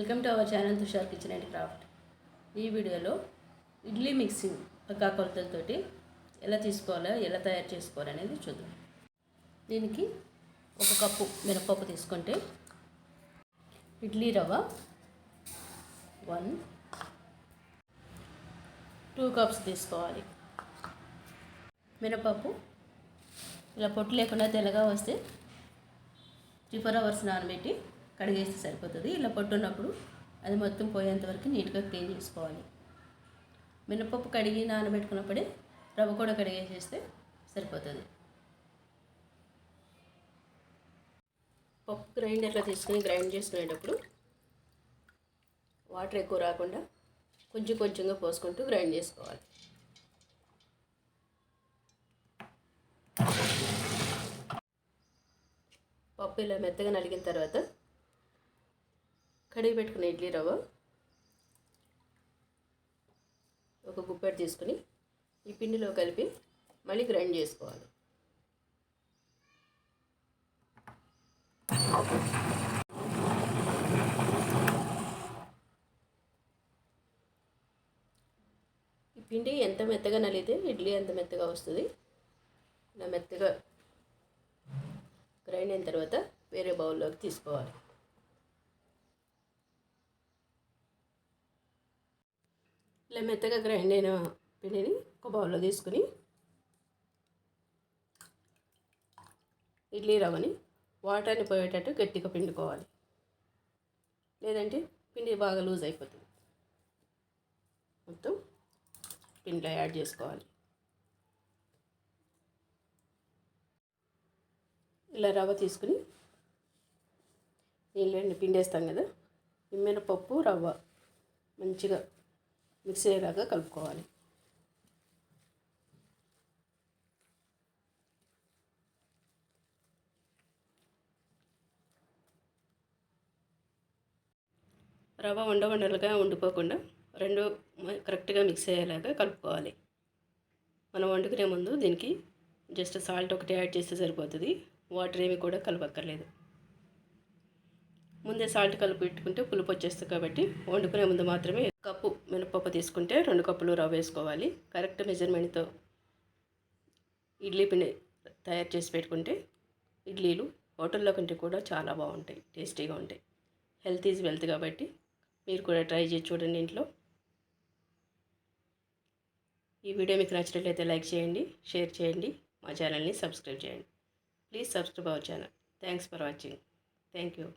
Welcome to our channel Tushar kitchen and craft. ఈ వీడియోలో idli mixing పక్కా కొలతలతోటి ఎలా తీసుకోవాలో ఎలా తయారు చేసుకోవాలి అనేది చూద్దాం. దీనికి ఒక కప్పు మినపప్పు తీసుకుంటే ఇడ్లీ రవ్వ వన్ టూ కప్స్ తీసుకోవాలి. మినపప్పు ఇలా పొట్టు లేకుండా తెల్లగా వస్తే త్రీ ఫోర్ అవర్స్ నానబెట్టి కడిగేస్తే సరిపోతుంది. ఇలా పట్టున్నప్పుడు అది మొత్తం పోయేంత వరకు నీట్గా క్లీన్ చేసుకోవాలి. మినపప్పు కడిగి నానబెట్టుకున్నప్పుడే రవ్వ కూడా కడిగేసేస్తే సరిపోతుంది. పప్పు గ్రైండర్లో తీసుకుని గ్రైండ్ చేసుకునేటప్పుడు వాటర్ ఎక్కువ రాకుండా కొంచెం కొంచెంగా పోసుకుంటూ గ్రైండ్ చేసుకోవాలి. పప్పు ఇలా మెత్తగా నలిగిన తర్వాత కడిగి పెట్టుకున్న ఇడ్లీ రవ్వ. ఒక గుప్పెడు తీసుకుని ఈ పిండిలో కలిపి మళ్ళీ గ్రైండ్ చేసుకోవాలి. ఈ పిండి ఎంత మెత్తగా నలిగితే ఇడ్లీ అంత మెత్తగా వస్తుంది. ఇలా మెత్తగా గ్రైండ్ అయిన తర్వాత వేరే బౌల్లోకి తీసుకోవాలి. ఇలా మెత్తగా గ్రైండ్ అయిన పిండిని ఒక బౌల్లో తీసుకుని ఇడ్లీ రవ్వని వాటర్ని పోయేటట్టు గట్టిగా పిండుకోవాలి. లేదంటే పిండి బాగా లూజ్ అయిపోతుంది. మొత్తం పిండిలో యాడ్ చేసుకోవాలి. ఇలా రవ్వ తీసుకుని పిండి వేస్తాం కదా. ఈ మినపప్పు రవ్వ మంచిగా మిక్స్ అయ్యేలాగా కలుపుకోవాలి. రవ్వ వండ వండలుగా ఉండిపోకుండా రెండు కరెక్ట్గా మిక్స్ అయ్యేలాగా కలుపుకోవాలి. మనం వండుకునే ముందు దీనికి జస్ట్ సాల్ట్ ఒకటి యాడ్ చేస్తే సరిపోతుంది. వాటర్ ఏమి కూడా కలపక్కర్లేదు. ముందే సాల్ట్ కలిపి పెట్టుకుంటే పులుపు వచ్చేస్తుంది కాబట్టి వండుకునే ముందు మాత్రమే కప్పు మినపప్పు తీసుకుంటే రెండు కప్పులు రవ్వ వేసుకోవాలి. కరెక్ట్ మెజర్మెంట్తో ఇడ్లీ పిండి తయారు చేసి పెట్టుకుంటే ఇడ్లీలు హోటల్లో కంటే కూడా చాలా బాగుంటాయి టేస్టీగా ఉంటాయి. హెల్త్ ఈజ్ వెల్త్ కాబట్టి మీరు కూడా ట్రై చేసి చూడండి ఇంట్లో. ఈ వీడియో మీకు నచ్చినట్లయితే లైక్ చేయండి షేర్ చేయండి మా ఛానల్ని సబ్స్క్రైబ్ చేయండి. Please subscribe our channel. Thanks for watching. Thank you.